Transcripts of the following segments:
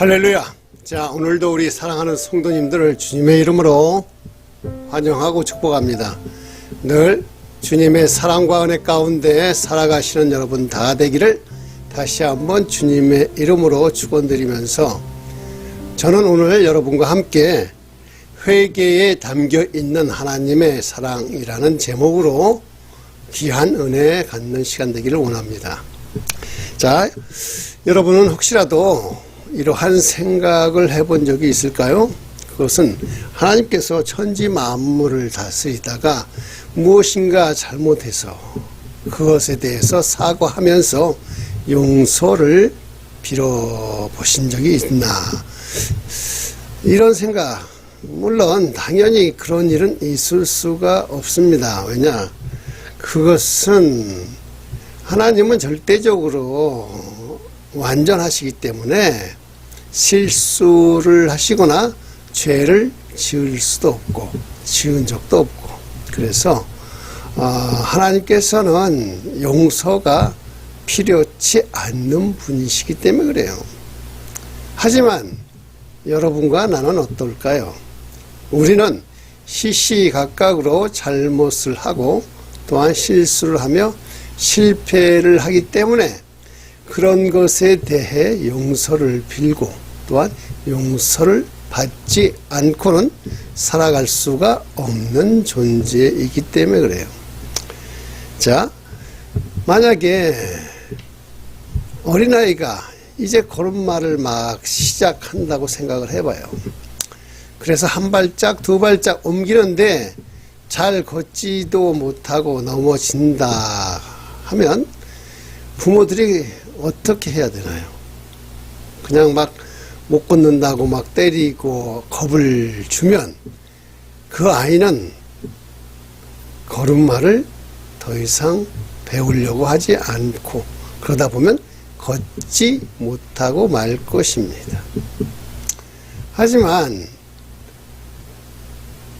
할렐루야. 자, 오늘도 우리 사랑하는 성도님들을 주님의 이름으로 환영하고 축복합니다. 늘 주님의 사랑과 은혜 가운데 살아가시는 여러분 다 되기를 다시 한번 주님의 이름으로 축원드리면서 저는 오늘 여러분과 함께 회개에 담겨 있는 하나님의 사랑이라는 제목으로 귀한 은혜 갖는 시간 되기를 원합니다. 자, 여러분은 혹시라도 이러한 생각을 해본 적이 있을까요? 그것은 하나님께서 천지 만물을 다스리다가 무엇인가 잘못해서 그것에 대해서 사과하면서 용서를 빌어보신 적이 있나. 이런 생각, 물론 당연히 그런 일은 있을 수가 없습니다. 왜냐? 그것은 하나님은 절대적으로 완전하시기 때문에 실수를 하시거나 죄를 지을 수도 없고 지은 적도 없고 그래서 어, 하나님께서는 용서가 필요치 않는 분이시기 때문에 그래요. 하지만 여러분과 나는 어떨까요? 우리는 시시각각으로 잘못을 하고 또한 실수를 하며 실패를 하기 때문에 그런 것에 대해 용서를 빌고 또한 용서를 받지 않고는 살아갈 수가 없는 존재이기 때문에 그래요. 자, 만약에 어린아이가 이제 걸음마를 막 시작한다고 생각을 해봐요. 그래서 한 발짝, 두 발짝 옮기는데 잘 걷지도 못하고 넘어진다 하면 부모들이 어떻게 해야 되나요? 그냥 막 못 걷는다고 막 때리고 겁을 주면 그 아이는 걸음마를 더 이상 배우려고 하지 않고 그러다 보면 걷지 못하고 말 것입니다. 하지만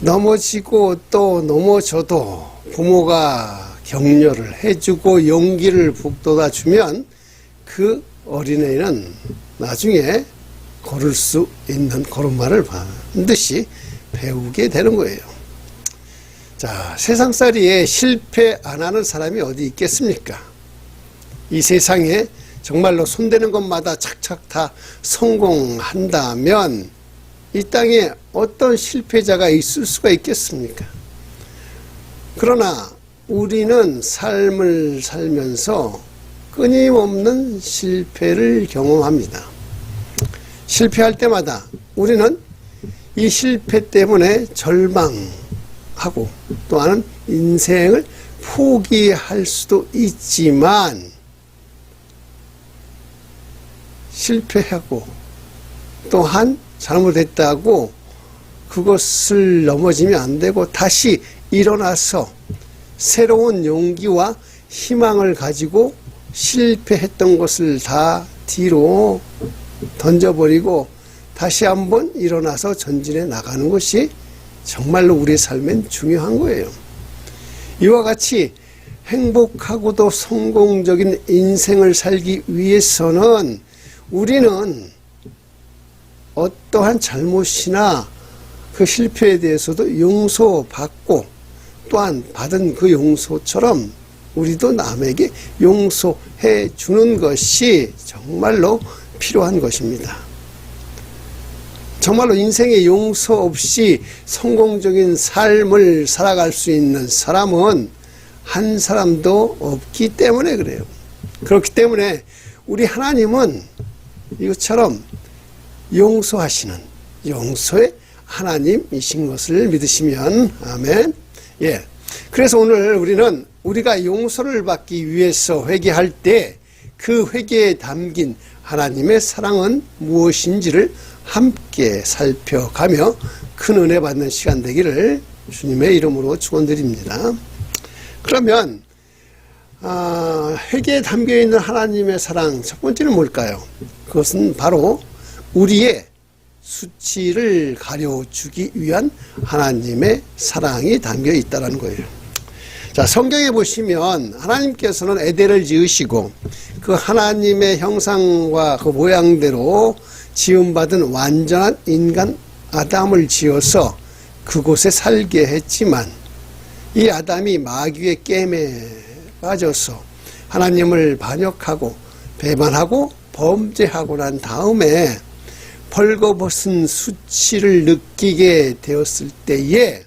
넘어지고 또 넘어져도 부모가 격려를 해주고 용기를 북돋아 주면 그 어린애는 나중에 걸을 수 있는 걸음마를 반드시 배우게 되는 거예요. 자, 세상살이에 실패 안 하는 사람이 어디 있겠습니까? 이 세상에 정말로 손대는 것마다 착착 다 성공한다면 이 땅에 어떤 실패자가 있을 수가 있겠습니까? 그러나 우리는 삶을 살면서 끊임없는 실패를 경험합니다. 실패할 때마다 우리는 이 실패 때문에 절망하고 또한 인생을 포기할 수도 있지만 실패하고 또한 잘못했다고 그것을 넘어지면 안 되고 다시 일어나서 새로운 용기와 희망을 가지고 실패했던 것을 다 뒤로 던져버리고 다시 한번 일어나서 전진해 나가는 것이 정말로 우리의 삶엔 중요한 거예요. 이와 같이 행복하고도 성공적인 인생을 살기 위해서는 우리는 어떠한 잘못이나 그 실패에 대해서도 용서받고 또한 받은 그 용서처럼 우리도 남에게 용서해 주는 것이 정말로 필요한 것입니다. 정말로 인생에 용서 없이 성공적인 삶을 살아갈 수 있는 사람은 한 사람도 없기 때문에 그래요. 그렇기 때문에 우리 하나님은 이것처럼 용서하시는 용서의 하나님이신 것을 믿으시면 아멘. 예. 그래서 오늘 우리는 우리가 용서를 받기 위해서 회개할 때 그 회개에 담긴 하나님의 사랑은 무엇인지를 함께 살펴가며 큰 은혜 받는 시간 되기를 주님의 이름으로 축원드립니다. 그러면 아, 회개에 담겨 있는 하나님의 사랑 첫 번째는 뭘까요? 그것은 바로 우리의 수치를 가려주기 위한 하나님의 사랑이 담겨 있다는 거예요. 자, 성경에 보시면 하나님께서는 에덴을 지으시고 그 하나님의 형상과 그 모양대로 지음받은 완전한 인간 아담을 지어서 그곳에 살게 했지만 이 아담이 마귀의 게임에 빠져서 하나님을 반역하고 배반하고 범죄하고 난 다음에 벌거벗은 수치를 느끼게 되었을 때에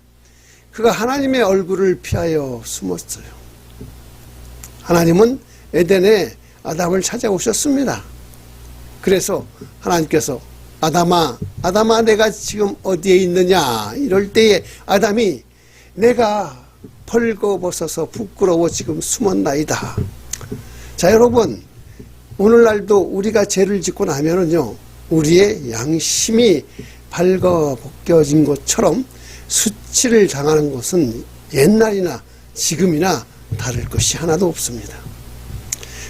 그가 하나님의 얼굴을 피하여 숨었어요. 하나님은 에덴에 아담을 찾아오셨습니다. 그래서 하나님께서 아담아, 아담아, 내가 지금 어디에 있느냐? 이럴 때에 아담이 내가 벌거벗어서 부끄러워 지금 숨었나이다. 자, 여러분, 오늘날도 우리가 죄를 짓고 나면은요, 우리의 양심이 발거벗겨진 것처럼 수치를 당하는 것은 옛날이나 지금이나 다를 것이 하나도 없습니다.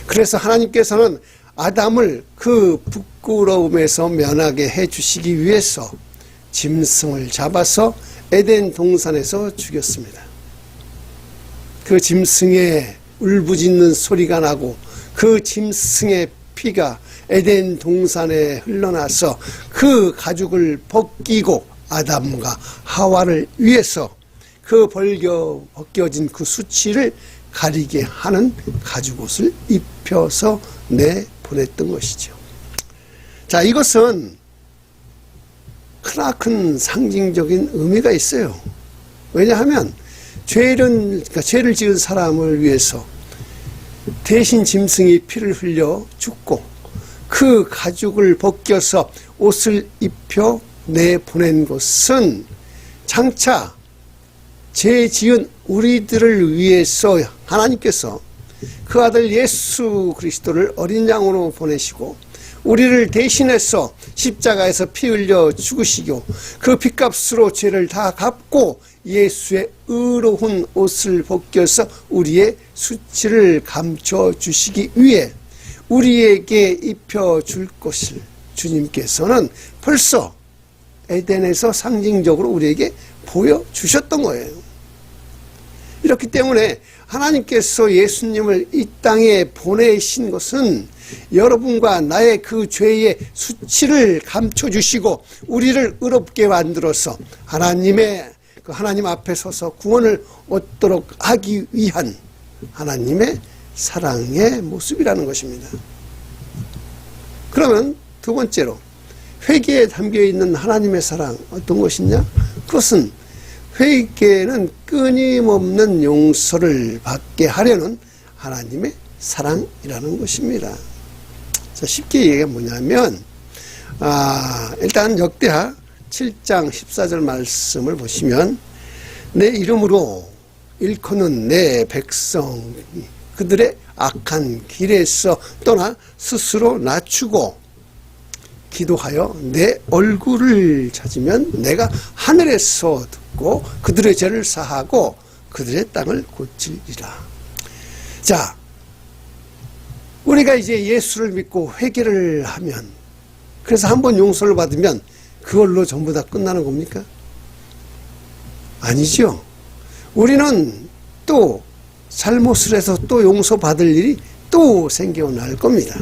그래서 하나님께서는 아담을 그 부끄러움에서 면하게 해 주시기 위해서 짐승을 잡아서 에덴 동산에서 죽였습니다. 그 짐승의 울부짖는 소리가 나고 그 짐승의 피가 에덴 동산에 흘러나서 그 가죽을 벗기고 아담과 하와를 위해서 그 벌겨 벗겨진 그 수치를 가리게 하는 가죽옷을 입혀서 내 보냈던 것이죠. 자, 이것은 크나큰 상징적인 의미가 있어요. 왜냐하면 죄는 그러니까 죄를 지은 사람을 위해서 대신 짐승이 피를 흘려 죽고 그 가죽을 벗겨서 옷을 입혀 내보낸 것은 장차 죄 지은 우리들을 위해서 하나님께서 그 아들 예수 그리스도를 어린 양으로 보내시고 우리를 대신해서 십자가에서 피 흘려 죽으시고 그 피값으로 죄를 다 갚고 예수의 의로운 옷을 벗겨서 우리의 수치를 감춰 주시기 위해 우리에게 입혀 줄 것을 주님께서는 벌써 에덴에서 상징적으로 우리에게 보여주셨던 거예요. 이렇기 때문에 하나님께서 예수님을 이 땅에 보내신 것은 여러분과 나의 그 죄의 수치를 감춰주시고 우리를 의롭게 만들어서 하나님의 그 하나님 앞에 서서 구원을 얻도록 하기 위한 하나님의 사랑의 모습이라는 것입니다. 그러면 두 번째로 회개에 담겨 있는 하나님의 사랑 어떤 것이냐? 그것은 회개는 끊임없는 용서를 받게 하려는 하나님의 사랑이라는 것입니다. 자, 쉽게 얘기가 뭐냐면, 아, 일단 역대하 7장 14절 말씀을 보시면, 내 이름으로 일컫는 내 백성, 그들의 악한 길에서 떠나 스스로 낮추고 기도하여 내 얼굴을 찾으면 내가 하늘에서 듣고 그들의 죄를 사하고 그들의 땅을 고치리라. 자, 우리가 이제 예수를 믿고 회개를 하면 그래서 한 번 용서를 받으면 그걸로 전부 다 끝나는 겁니까? 아니죠. 우리는 또 잘못을 해서 또 용서받을 일이 또 생겨날 겁니다.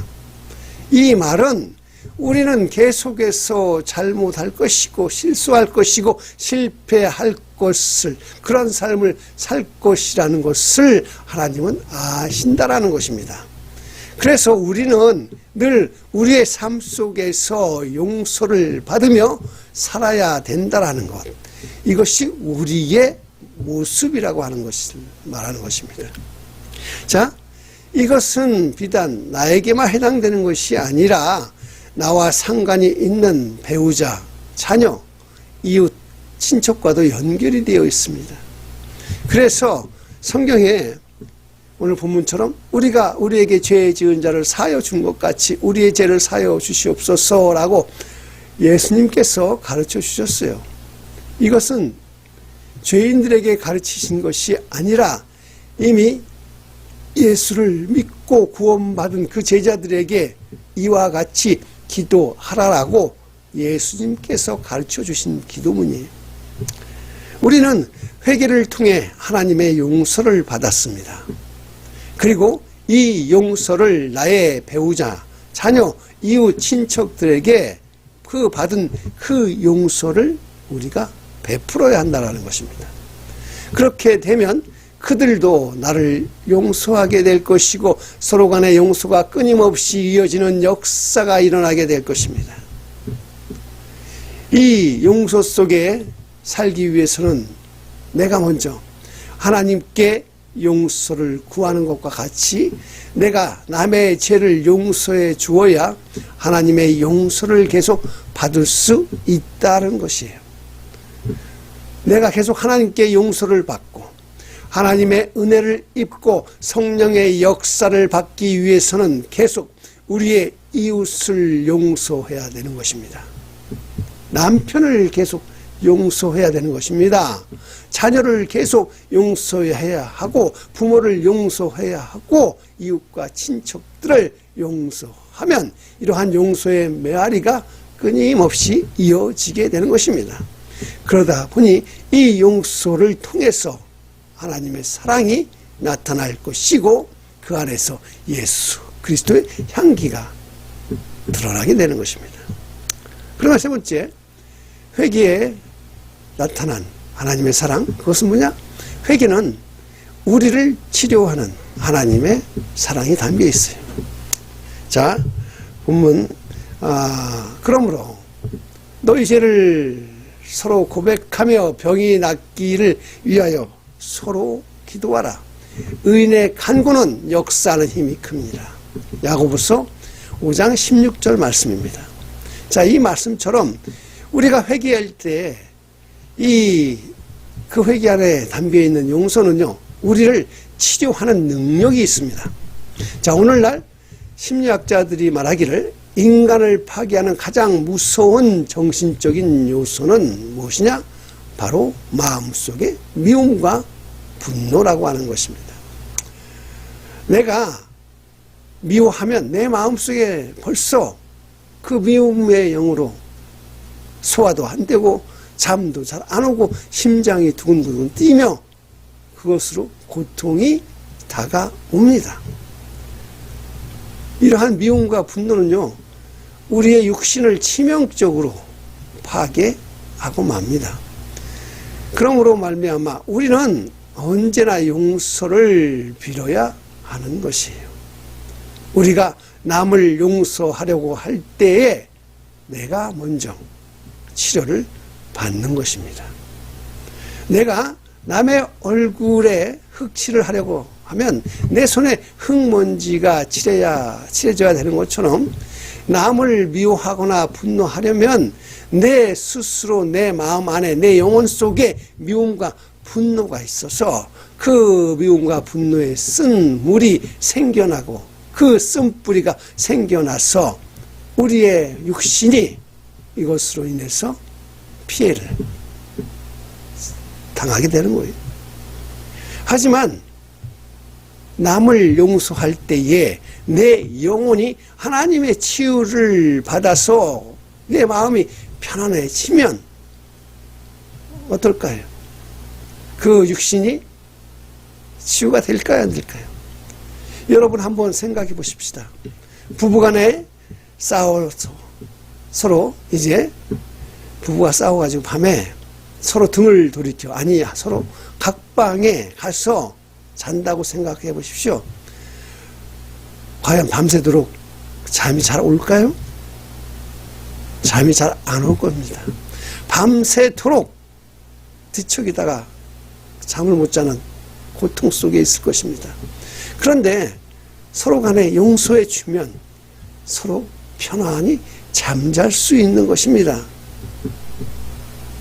이 말은 우리는 계속해서 잘못할 것이고 실수할 것이고 실패할 것을 그런 삶을 살 것이라는 것을 하나님은 아신다라는 것입니다. 그래서 우리는 늘 우리의 삶 속에서 용서를 받으며 살아야 된다라는 것. 이것이 우리의 모습이라고 하는 것을 말하는 것입니다. 자, 이것은 비단 나에게만 해당되는 것이 아니라 나와 상관이 있는 배우자, 자녀, 이웃, 친척과도 연결이 되어 있습니다. 그래서 성경에 오늘 본문처럼 우리가 우리에게 죄 지은 자를 사여 준 것 같이 우리의 죄를 사여 주시옵소서라고 예수님께서 가르쳐 주셨어요. 이것은 죄인들에게 가르치신 것이 아니라 이미 예수를 믿고 구원받은 그 제자들에게 이와 같이 기도하라라고 예수님께서 가르쳐 주신 기도문이에요. 우리는 회개를 통해 하나님의 용서를 받았습니다. 그리고 이 용서를 나의 배우자, 자녀, 이웃, 친척들에게 그 받은 그 용서를 우리가 베풀어야 한다는 것입니다. 그렇게 되면 그들도 나를 용서하게 될 것이고 서로 간의 용서가 끊임없이 이어지는 역사가 일어나게 될 것입니다. 이 용서 속에 살기 위해서는 내가 먼저 하나님께 용서를 구하는 것과 같이 내가 남의 죄를 용서해 주어야 하나님의 용서를 계속 받을 수 있다는 것이에요. 내가 계속 하나님께 용서를 받고 하나님의 은혜를 입고 성령의 역사를 받기 위해서는 계속 우리의 이웃을 용서해야 되는 것입니다. 남편을 계속 용서해야 되는 것입니다. 자녀를 계속 용서해야 하고 부모를 용서해야 하고 이웃과 친척들을 용서하면 이러한 용서의 메아리가 끊임없이 이어지게 되는 것입니다. 그러다 보니 이 용서를 통해서 하나님의 사랑이 나타날 것이고 그 안에서 예수 그리스도의 향기가 드러나게 되는 것입니다. 그러나 세 번째 회개에 나타난 하나님의 사랑 그것은 뭐냐? 회개는 우리를 치료하는 하나님의 사랑이 담겨 있어요. 자 본문 아, 그러므로 너희 죄를 서로 고백하며 병이 낫기를 위하여 서로 기도하라. 의인의 간구는 역사하는 힘이 큽니다. 야고보서 5장 16절 말씀입니다. 자, 이 말씀처럼 우리가 회개할 때 이 그 회개 안에 담겨 있는 용서는요, 우리를 치료하는 능력이 있습니다. 자, 오늘날 심리학자들이 말하기를 인간을 파괴하는 가장 무서운 정신적인 요소는 무엇이냐? 바로 마음속의 미움과 분노라고 하는 것입니다. 내가 미워하면 내 마음속에 벌써 그 미움의 영으로 소화도 안 되고 잠도 잘 안 오고 심장이 두근두근 뛰며 그것으로 고통이 다가옵니다. 이러한 미움과 분노는요, 우리의 육신을 치명적으로 파괴하고 맙니다. 그러므로 말미암아 우리는 언제나 용서를 빌어야 하는 것이에요. 우리가 남을 용서하려고 할 때에 내가 먼저 치료를 받는 것입니다. 내가 남의 얼굴에 흑칠을 하려고 하면 내 손에 흙먼지가 칠해야 칠해져야 되는 것처럼 남을 미워하거나 분노하려면 내 스스로 내 마음 안에 내 영혼 속에 미움과 분노가 있어서 그 미움과 분노에 쓴 물이 생겨나고 그 쓴뿌리가 생겨나서 우리의 육신이 이것으로 인해서 피해를 당하게 되는 거예요. 하지만 남을 용서할 때에 내 영혼이 하나님의 치유를 받아서 내 마음이 편안해지면 어떨까요? 그 육신이 치유가 될까요? 안 될까요? 여러분 한번 생각해 보십시다. 부부간에 싸워서 서로 이제 부부가 싸워가지고 밤에 서로 등을 돌이켜 아니 서로 각 방에 가서 잔다고 생각해 보십시오. 과연 밤새도록 잠이 잘 올까요? 잠이 잘 안 올 겁니다. 밤새도록 뒤척이다가 잠을 못 자는 고통 속에 있을 것입니다. 그런데 서로 간에 용서해 주면 서로 편안히 잠잘 수 있는 것입니다.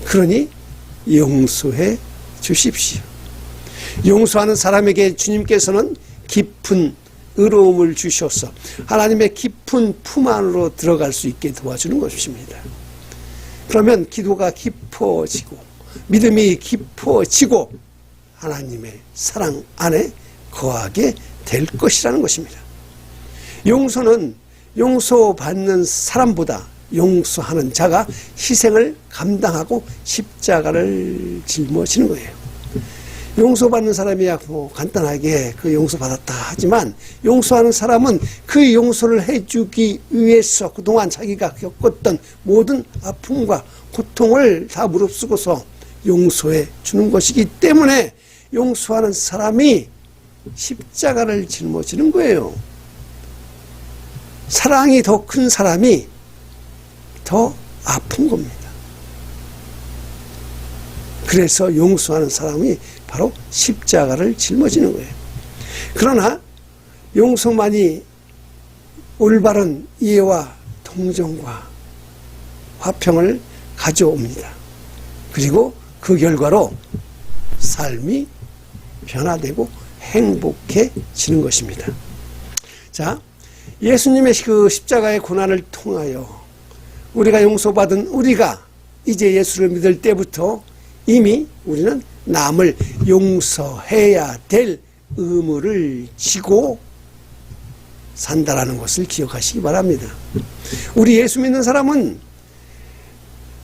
그러니 용서해 주십시오. 용서하는 사람에게 주님께서는 깊은 의로움을 주셔서 하나님의 깊은 품 안으로 들어갈 수 있게 도와주는 것입니다. 그러면 기도가 깊어지고 믿음이 깊어지고 하나님의 사랑 안에 거하게 될 것이라는 것입니다. 용서는 용서받는 사람보다 용서하는 자가 희생을 감당하고 십자가를 짊어지는 거예요. 용서받는 사람이야 뭐 간단하게 그 용서받았다 하지만 용서하는 사람은 그 용서를 해주기 위해서 그동안 자기가 겪었던 모든 아픔과 고통을 다 무릅쓰고서 용서해 주는 것이기 때문에 용서하는 사람이 십자가를 짊어지는 거예요. 사랑이 더 큰 사람이 더 아픈 겁니다. 그래서 용서하는 사람이 바로 십자가를 짊어지는 거예요. 그러나 용서만이 올바른 이해와 동정과 화평을 가져옵니다. 그리고 그 결과로 삶이 변화되고 행복해지는 것입니다. 자, 예수님의 그 십자가의 고난을 통하여 우리가 용서받은 우리가 이제 예수를 믿을 때부터 이미 우리는 남을 용서해야 될 의무를 지고 산다라는 것을 기억하시기 바랍니다. 우리 예수 믿는 사람은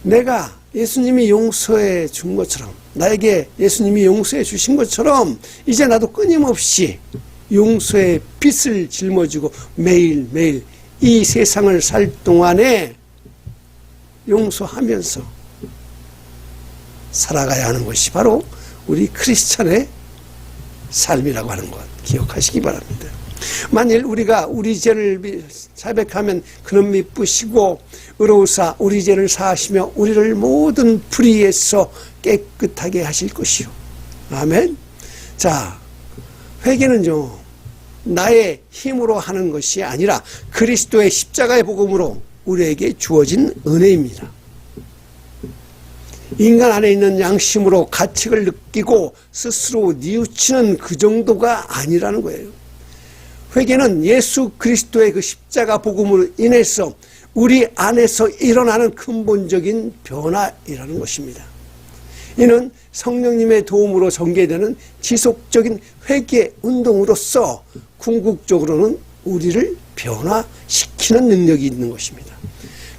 내가 예수님이 용서해 준 것처럼 나에게 예수님이 용서해 주신 것처럼 이제 나도 끊임없이 용서의 빛을 짊어지고 매일매일 이 세상을 살 동안에 용서하면서 살아가야 하는 것이 바로 우리 크리스천의 삶이라고 하는 것 기억하시기 바랍니다. 만일 우리가 우리 죄를 자백하면 그는 미쁘시고 의로우사 우리 죄를 사하시며 우리를 모든 불의에서 깨끗하게 하실 것이요. 아멘. 자, 회개는요. 나의 힘으로 하는 것이 아니라 그리스도의 십자가의 복음으로 우리에게 주어진 은혜입니다. 인간 안에 있는 양심으로 가책을 느끼고 스스로 뉘우치는 그 정도가 아니라는 거예요. 회개는 예수 그리스도의 그 십자가 복음으로 인해서 우리 안에서 일어나는 근본적인 변화이라는 것입니다. 이는 성령님의 도움으로 전개되는 지속적인 회개 운동으로서 궁극적으로는 우리를 변화시키는 능력이 있는 것입니다.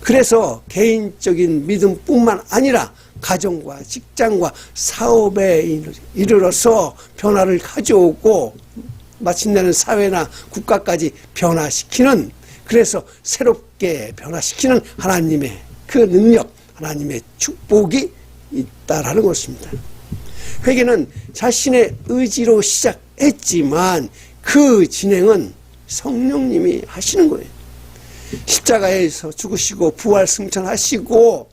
그래서 개인적인 믿음뿐만 아니라 가정과 직장과 사업에 이르러서 변화를 가져오고 마침내는 사회나 국가까지 변화시키는 그래서 새롭게 변화시키는 하나님의 그 능력, 하나님의 축복이 있다라는 것입니다. 회개는 자신의 의지로 시작했지만 그 진행은 성령님이 하시는 거예요. 십자가에서 죽으시고 부활 승천하시고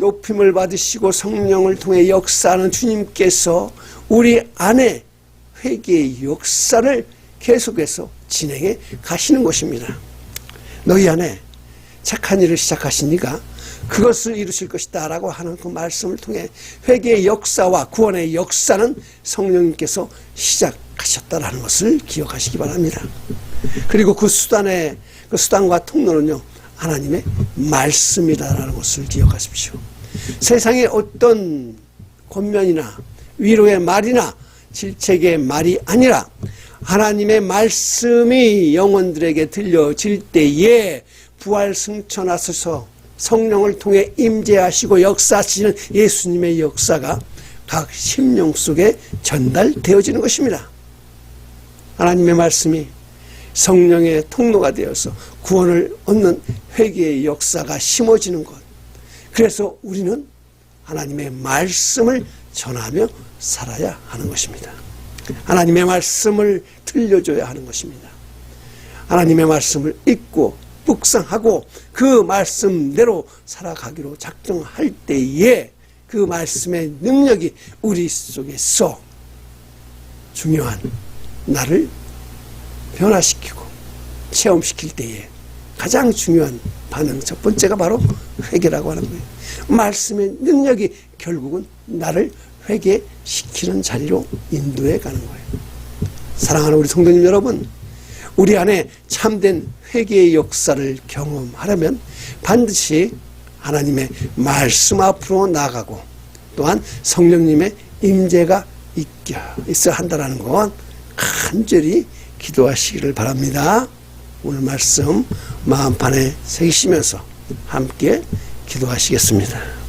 높임을 받으시고 성령을 통해 역사하는 주님께서 우리 안에 회개의 역사를 계속해서 진행해 가시는 것입니다. 너희 안에 착한 일을 시작하시니까 그것을 이루실 것이다 라고 하는 그 말씀을 통해 회개의 역사와 구원의 역사는 성령님께서 시작하셨다라는 것을 기억하시기 바랍니다. 그리고 그 수단의 그 수단과 통로는요 하나님의 말씀이다라는 것을 기억하십시오. 세상의 어떤 권면이나 위로의 말이나 질책의 말이 아니라 하나님의 말씀이 영혼들에게 들려질 때에 부활 승천하셔서 성령을 통해 임재하시고 역사하시는 예수님의 역사가 각 심령 속에 전달되어지는 것입니다. 하나님의 말씀이 성령의 통로가 되어서 구원을 얻는 회개의 역사가 심어지는 것. 그래서 우리는 하나님의 말씀을 전하며 살아야 하는 것입니다. 하나님의 말씀을 들려줘야 하는 것입니다. 하나님의 말씀을 읽고 묵상하고 그 말씀대로 살아가기로 작정할 때에 그 말씀의 능력이 우리 속에서 중요한 나를 변화시키고 체험시킬 때에 가장 중요한 반응 첫 번째가 바로 회개라고 하는 거예요. 말씀의 능력이 결국은 나를 회개시키는 자리로 인도해 가는 거예요. 사랑하는 우리 성도님 여러분, 우리 안에 참된 회개의 역사를 경험하려면 반드시 하나님의 말씀 앞으로 나가고 또한 성령님의 임재가 있어야 한다는 건 간절히 기도하시기를 바랍니다. 오늘 말씀 마음판에 새기시면서 함께 기도하시겠습니다.